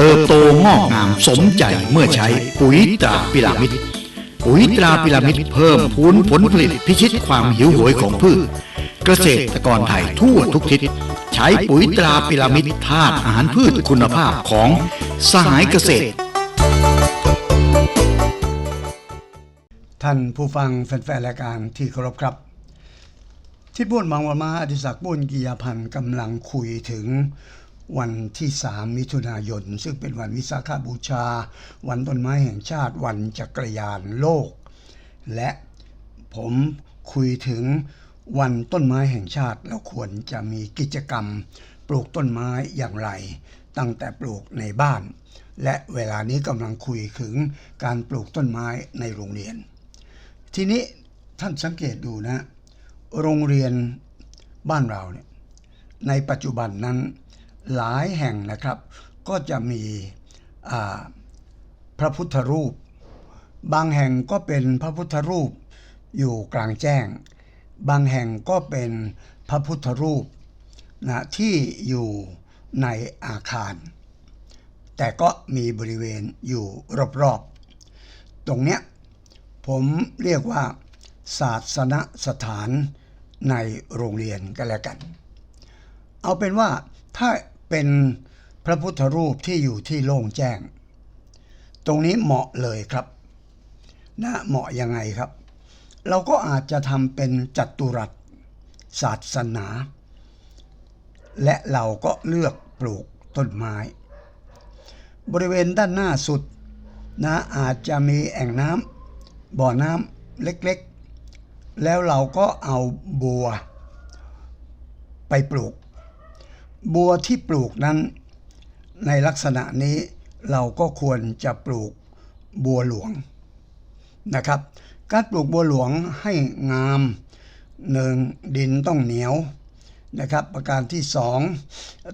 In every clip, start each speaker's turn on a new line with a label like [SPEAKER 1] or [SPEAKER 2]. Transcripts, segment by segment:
[SPEAKER 1] เติบโตงอกงามสมใจเมื่อใช้ปุ๋ยตราพิรามิดปุ๋ยตราพิรามิดเพิ่มพูนผลผลิตพิชิตความหิวโหยของพืช เกษตรกรไทยทั่วทุกทิศ ใช้ปุ๋ยตราพิรามิดธาตุอาหารพืชคุณภาพของสหายเกษตร
[SPEAKER 2] ท่านผู้ฟังแฟนๆรายการที่เคารพครับทิดบุญบางวันมาอดิศักดิ์บุญกิยาพันธ์กำลังคุยถึง วันที่3มิถุนายน ซึ่งเป็นวันวิสาขบูชา วันต้นไม้แห่งชาติ วันจักรยานโลก และผมคุยถึงวันต้นไม้แห่งชาติเราควรจะมีกิจกรรม ปลูกต้นไม้อย่างไร ตั้งแต่ปลูกในบ้าน และเวลานี้กำลังคุยถึงการปลูกต้นไม้ในโรงเรียน ทีนี้ท่านสังเกตดูนะ โรงเรียนบ้านเราเนี่ยในปัจจุบันนั้น หลายแห่งนะครับ ก็จะมีพระพุทธรูป บางแห่งก็เป็นพระพุทธรูปอยู่กลางแจ้ง บางแห่งก็เป็นพระพุทธรูปนะที่อยู่ในอาคาร แต่ก็มีบริเวณอยู่รอบๆ ตรงเนี้ยผมเรียกว่า ศาสนสถานในโรงเรียนกันแล้วกัน เอาเป็นว่าถ้า เป็นพระพุทธรูปที่อยู่ที่โล่งแจ้ง ตรงนี้เหมาะเลยครับนะเหมาะยังไงครับ เราก็อาจจะทำเป็นจัตุรัสศาสนา และเราก็เลือกปลูกต้นไม้ บริเวณด้านหน้าสุดนะอาจจะมีแอ่งน้ำบ่อน้ำเล็กๆ แล้วเราก็เอาบัว ไปปลูก บัวที่ปลูกนั้น ในลักษณะนี้เราก็ควรจะปลูกบัวหลวงนะครับ การปลูกบัวหลวงให้งามหนึ่งดินต้องเหนียวนะครับ ประการที่สอง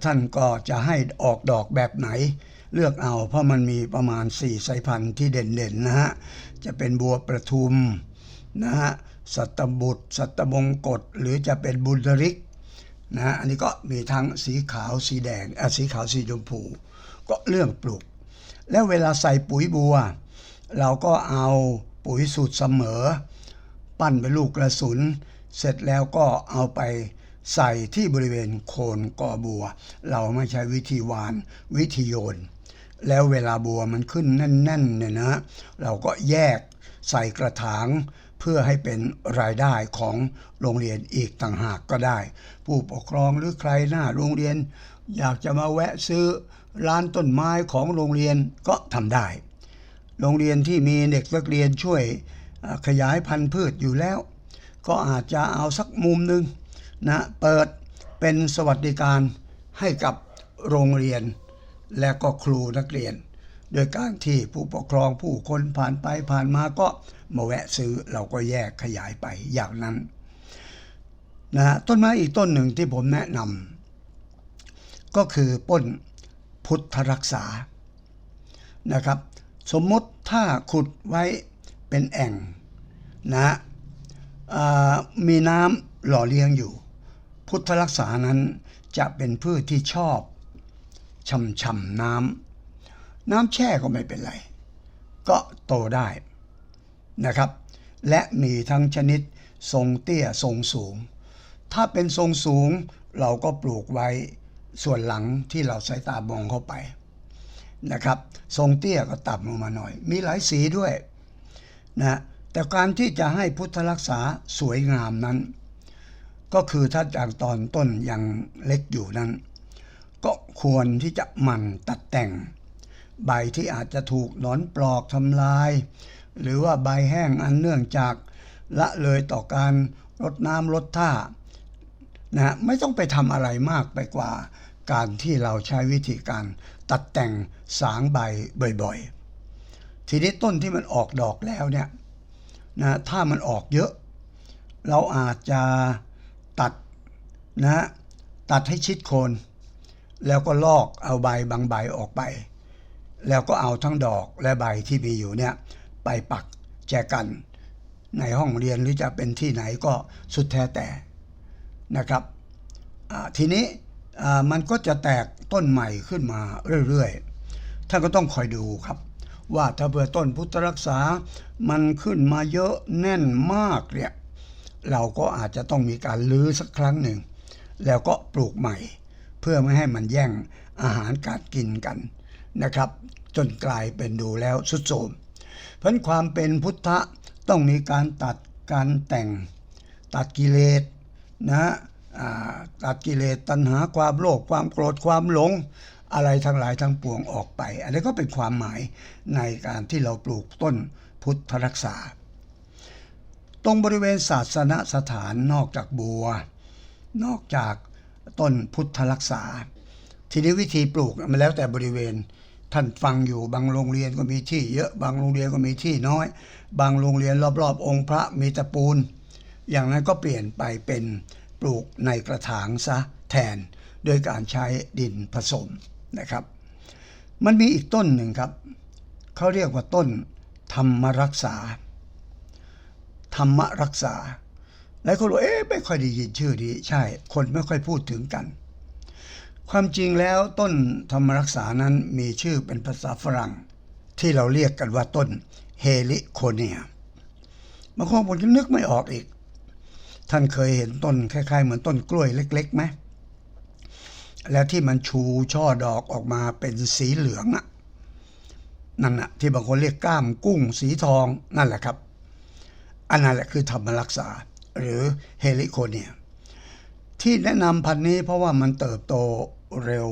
[SPEAKER 2] ท่านก็จะให้ออกดอกแบบไหน เลือกเอาเพราะมันมีประมาณ 4 สายพันธุ์ที่เด่นๆนะฮะจะเป็นบัวประทุมนะฮะสัตบุตร สัตบงกฎหรือจะเป็นบุญริก นะฮะอันนี้ก็มีทั้งสีขาวสีแดงอะสีขาวสีชมพู ก็เรื่องปลูก แล้วเวลาใส่ปุ๋ยบัว เราก็เอาปุ๋ยสูตรเสมอ ปั้นเป็นลูกกระสุน เสร็จแล้วก็เอาไปใส่ที่บริเวณโคนกอบัว เราไม่ใช้วิธีหวานวิธีโยน แล้วเวลาบัวมันขึ้นแน่นๆเนี่ยนะ เราก็แยกใส่กระถาง พื่อให้เป็นรายได้ของโรงเรียนอีกต่างหากก็ได้ ผู้ปกครองหรือใครหน้าโรงเรียน อยากจะมาแวะซื้อร้านต้นไม้ของโรงเรียนก็ทำได้ โรงเรียนที่มีเด็กนักเรียนช่วยขยายพันธุ์พืชอยู่แล้ว ก็อาจจะเอาสักมุมหนึ่งนะเปิดเป็นสวัสดิการให้กับโรงเรียน และก็ครูนักเรียน โดยการที่ผู้ปกครองผู้คนผ่านไปผ่านมาก็ มาแวะซื้อเราก็แยกขยายไปอย่างนั้นนะฮะต้นไม้อีกต้นหนึ่งที่ผมแนะนำก็คือต้นพุทธรักษานะครับ สมมติถ้าขุดไว้เป็นแอ่งนะมีน้ำหล่อเลี้ยงอยู่ พุทธรักษานั้นจะเป็นพืชที่ชอบช่ำๆน้ำน้ำแช่ก็ไม่เป็นไร ก็โตได้ นะครับ และมีทั้งชนิดทรงเตี้ยทรงสูง ถ้าเป็นทรงสูงเราก็ปลูกไว้ส่วนหลังที่เราสายตามองเข้าไปนะครับ ทรงเตี้ยก็ต่ำลงมาหน่อย มีหลายสีด้วยนะแต่การที่จะให้พุทธรักษาสวยงามนั้น ก็คือถ้าจากตอนต้นยังเล็กอยู่นั้น ก็ควรที่จะหมั่นตัดแต่ง ใบที่อาจจะถูกหนอนปลอกทำลาย หรือว่าใบแห้งอันเนื่องจากละเลยต่อการรดน้ำลดท่านะฮะไม่ต้องไปทำอะไรมากไปกว่า การที่เราใช้วิธีการตัดแต่งสางใบบ่อยๆ ทีนี้ต้นที่มันออกดอกแล้วเนี่ยนะถ้ามันออกเยอะ เราอาจจะตัดนะตัดให้ชิดโคน แล้วก็ลอกเอาใบบางใบออกไป แล้วก็เอาทั้งดอกและใบที่มีอยู่เนี่ย ไปปักแจกันในห้องเรียนหรือจะเป็นที่ไหนก็สุดแท้แต่นะครับทีนี้มันก็จะแตกต้นใหม่ขึ้นมาเรื่อยๆท่านก็ต้องคอยดูครับ ว่าถ้าเผื่อต้นพุทธรักษา มันขึ้นมาเยอะแน่นมากเนี่ยเราก็อาจจะต้องมีการลื้อสักครั้งหนึ่ง แล้วก็ปลูกใหม่ เพื่อไม่ให้มันแย่งอาหารการกินกันนะครับ จนกลายเป็นดูแล้วสุดโทรม เพราะฉะนั้นความเป็นพุทธะต้องมีการตัดการแต่งตัดกิเลสนะตัดกิเลสตัณหาความโลภความโกรธความหลงอะไรทั้งหลายทั้งปวงออกไป อันนี้ก็เป็นความหมายในการที่เราปลูกต้นพุทธรักษา ตรงบริเวณศาสนสถานนอกจากบัว นอกจากต้นพุทธรักษา ทีนี้วิธีปลูกมันแล้วแต่บริเวณ ท่านฟังอยู่บางโรงเรียนก็มีที่เยอะบางโรงเรียนก็มีที่น้อย บางโรงเรียนรอบๆ องค์พระมีตะปูน อย่างนั้นก็เปลี่ยนไปเป็นปลูกในกระถางซะแทนโดยการใช้ดินผสมนะครับ มันมีอีกต้นหนึ่งครับเขาเรียกว่าต้นธรรมรักษา ธรรมรักษาหลายคนบอกเอ๊ะไม่ค่อยได้ยินชื่อนี้ใช่ คนไม่ค่อยพูดถึงกัน ความจริงแล้วต้นธรรมรักษานั้นมีชื่อเป็นภาษาฝรั่ง ที่เราเรียกกันว่าต้นเฮลิโคเนียบางคนผมจะนึกไม่ออกอีก ท่านเคยเห็นต้นคล้าย ๆ เหมือนต้นกล้วยเล็กๆไหมแล้วที่มันชูช่อดอกออกมาเป็นสีเหลืองอะนั่นอะที่บางคนเรียกก้ามกุ้งสีทองนั่นแหละครับ อันนั้นแหละคือธรรมรักษาหรือเฮลิโคเนียที่แนะนำพันธุ์นี้เพราะว่ามันเติบโต เร็ว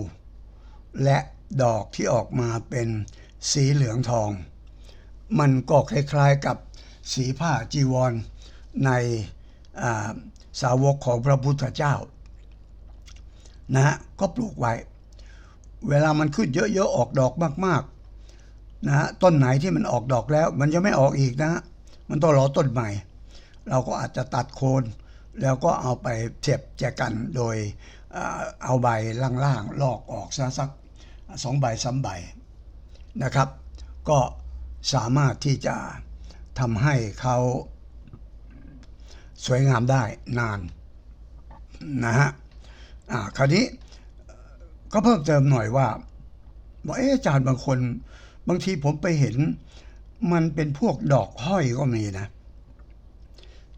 [SPEAKER 2] และดอกที่ออกมาเป็นสีเหลืองทอง มันก็คล้ายๆกับสีผ้าจีวรในสาวกของพระพุทธเจ้านะฮะก็ปลูกไว้ เวลามันขึ้นเยอะๆออกดอกมากๆนะฮะต้นไหนที่มันออกดอกแล้ว มันจะไม่ออกอีกนะฮะมันต้องรอต้นใหม่ เราก็อาจจะตัดโคน แล้วก็เอาไปเสียบแจกันโดย เอาใบล่างๆลอกออกซะสักสองใบสามใบนะครับ ก็สามารถที่จะทำให้เขาสวยงามได้นานนะฮะอ่าคราวนี้ก็เพิ่มเติมหน่อยว่าบอกเอออาจารย์บางคน บางทีผมไปเห็น มันเป็นพวกดอกห้อยก็มีนะ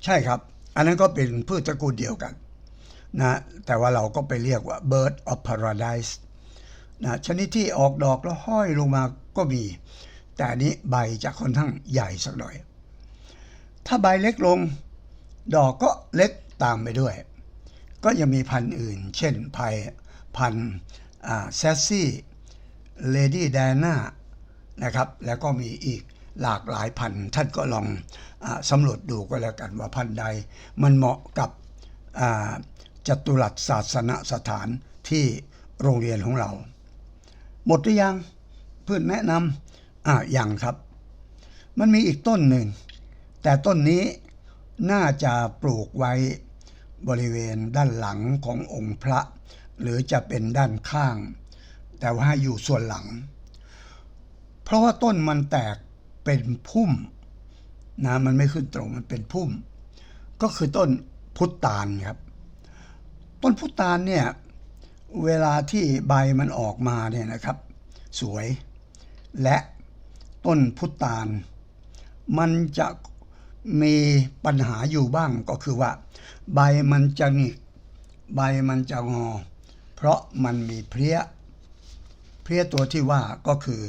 [SPEAKER 2] ใช่ครับ อันนั้นก็เป็นพืชตระกูลเดียวกัน นะแต่ว่าเราก็ไปเรียกว่า bird of paradise นะชนิดที่ออกดอกแล้วห้อยลงมาก็มี แต่นี้ใบจะค่อนข้างใหญ่สักหน่อย ถ้าใบเล็กลง ดอกก็เล็กตามไปด้วย ก็ยังมีพันธุ์อื่น เช่นไผ่พันธุ์แซสซี่เลดี้แดน่านะครับ แล้วก็มีอีกหลากหลายพันธุ์ท่านก็ลองอสำรวจดูก็แล้วกันว่าพันธุ์ใดมันเหมาะกับ จตุรัสศาสนสถานที่โรงเรียนของเรา หมดหรือยังเพื่อนแนะนำอ่ายังครับ มันมีอีกต้นหนึ่ง แต่ต้นนี้น่าจะปลูกไว้บริเวณด้านหลังขององค์พระ หรือจะเป็นด้านข้าง แต่ว่าอยู่ส่วนหลัง เพราะว่าต้นมันแตกเป็นพุ่มนะมันไม่ขึ้นตรงมันเป็นพุ่ม ก็คือต้นพุทธานครับ ต้นพุทานเนี่ยเวลาที่ใบมันออกมาเนี่ยนะครับ สวยและต้นพุทาน มันจะมีปัญหาอยู่บ้างก็คือว่า ใบมันจะหงิกใบมันจะงอ เพราะมันมีเพลี้ย เพลี้ยตัวที่ว่าก็คือ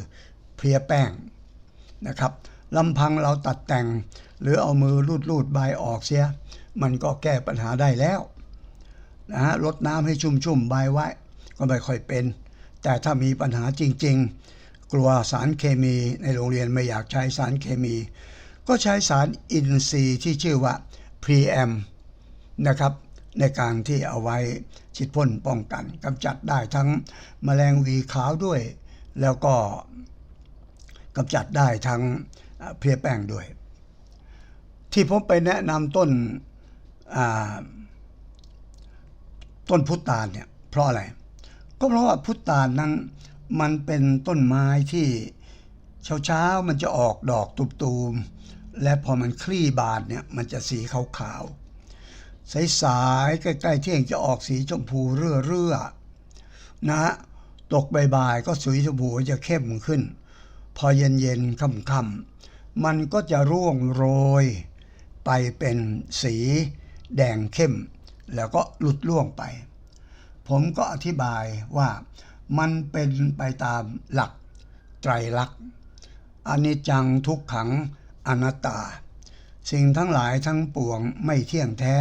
[SPEAKER 2] เพลี้ยแป้งนะครับลำพังเราตัดแต่ง หรือเอามือลูดลูดๆใบออกเสีย มันก็แก้ปัญหาได้แล้ว นะฮะลดน้ำให้ชุ่มๆใบไว้ ก็ไม่ค่อยเป็น แต่ถ้ามีปัญหาจริง ๆ กลัวสารเคมีในโรงเรียนไม่อยากใช้สารเคมี ก็ใช้สารอินทรีย์ที่ชื่อว่า p r e m นะครับในการที่เอาไว้ฉีดพ่นป้องกันกำจัดได้ทั้งแมลงวีขาวด้วย แล้วก็กำจัดได้ทั้งเอ่อเพลียแป้งด้วย ที่ผมไปแนะนำต้นอ่า ต้นพุตานเนี่ยเพราะอะไร ก็เพราะว่าพุตานนั้นมันเป็นต้นไม้ที่เช้าๆมันจะออกดอกตุมๆและพอมันคลี่บานเนี่ยมันจะสีขาวๆสายๆใกล้ๆเที่ยงจะออกสีชมพูเรื่อๆนะฮะตกบ่ายๆก็สีชมพูจะเข้มขึ้น พอเย็นๆค่ำๆมันก็จะร่วงโรยไปเป็นสีแดงเข้ม แล้วก็หลุดล่วงไป ผมก็อธิบายว่ามันเป็นไปตามหลักไตรลักษณ์อนิจจังทุกขังอนัตตา สิ่งทั้งหลายทั้งปวงไม่เที่ยงแท้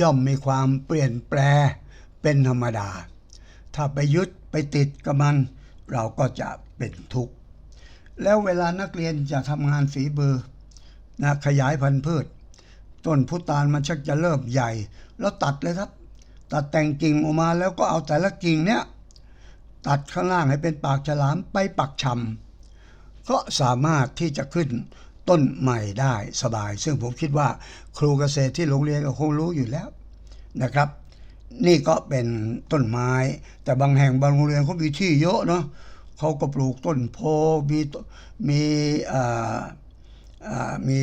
[SPEAKER 2] ย่อมมีความเปลี่ยนแปลเป็นธรรมดา ถ้าไปยึดไปติดกับมัน เราก็จะเป็นทุกข์ แล้วเวลานักเรียนจะทำงานฝีมือนะขยายพันธุ์พืช ต้นพุตานมันชักจะเริ่มใหญ่ แล้วตัดเลยครับ ตัดแต่งกิ่งออกมาแล้วก็เอาแต่ละกิ่งเนี้ยตัดข้างล่างให้เป็นปากฉลามไปปักชำก็สามารถที่จะขึ้นต้นใหม่ได้สบาย ซึ่งผมคิดว่าครูเกษตรที่โรงเรียนก็คงรู้อยู่แล้วนะครับ นี่ก็เป็นต้นไม้ แต่บางแห่งบางโรงเรียนเขามีที่เยอะเนาะเขาก็ปลูกต้นโพมีมีอ่อเอ่อมี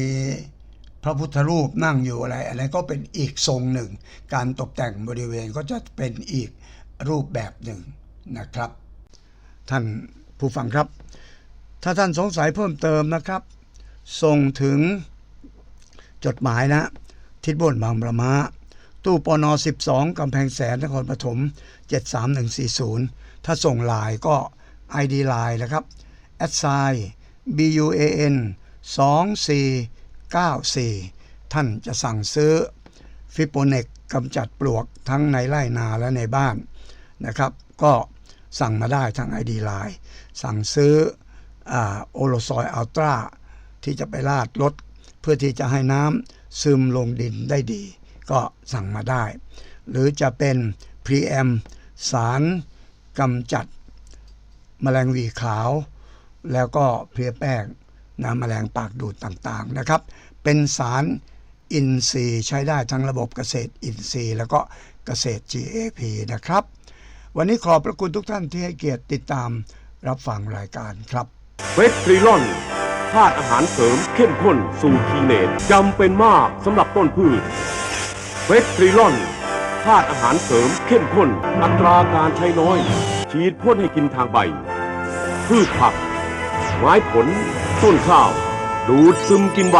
[SPEAKER 2] พระพุทธรูปนั่งอยู่อะไรอะไรก็เป็นอีกทรงหนึ่ง การตกแต่งบริเวณก็จะเป็นอีกรูปแบบหนึ่งนะครับ ท่านผู้ฟังครับ ถ้าท่านสงสัยเพิ่มเติมนะครับ ส่งถึงจดหมายนะ ทิศบนบางประมาตู้ปน12กำแพงแสนนครปฐม73140 ถ้าส่งลน์ก็ ID ไลน์นะครับ a d s i 94 ท่านจะสั่งซื้อฟิโปเนกกำจัดปลวกทั้งในไร่นาและในบ้านนะครับ ก็สั่งมาได้ทาง ID ไลน์สั่งซื้อโอโลซอยอัลตราที่จะไปลาดรถเพื่อที่จะให้น้ำซึมลงดินได้ดี ก็สั่งมาได้ หรือจะเป็นพรีแอมสารกำจัดแมลงวีขาว แล้วก็เพลียแป้ง น้ำแมลงปากดูดต่างๆนะครับ เป็นสารอินทรีย์ใช้ได้ทั้งระบบเกษตรอินทรีย์ แล้วก็เกษตร GAP นะครับ วันนี้ขอบพระคุณทุกท่านที่ให้เกียรติติดตามรับฟังรายการครับ
[SPEAKER 3] เวททริลอนธาตุอาหารเสริมเข้มข้นสูตรทีเนตจำเป็นมากสำหรับต้นพืชเวททริลอนธาตุอาหารเสริมเข้มข้น อัตราการใช้น้อย ฉีดพ่นให้กินทางใบ พืชผัก ไม้ผล ต้นข้าว ดูดซึมกินใบ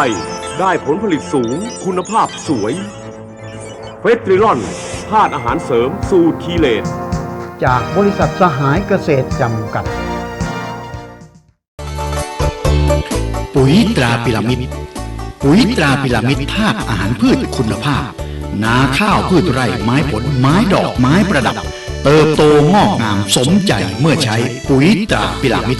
[SPEAKER 3] ได้ผลผลิตสูง คุณภาพสวย เฟสทริลอนธาตุอาหารเสริมสูตรทีเลต
[SPEAKER 2] จากบริษัทสหายเกษตรจำกัด
[SPEAKER 1] ปุ๋ยตราพิรามิดปุ๋ยตราพิรามิดธาตุอาหารพืชคุณภาพ นาข้าวพืชไร่ไม้ผลไม้ดอกไม้ประดับ เติบโตงอกงามสมใจเมื่อใช้ปุ๋ยตราพิรามิด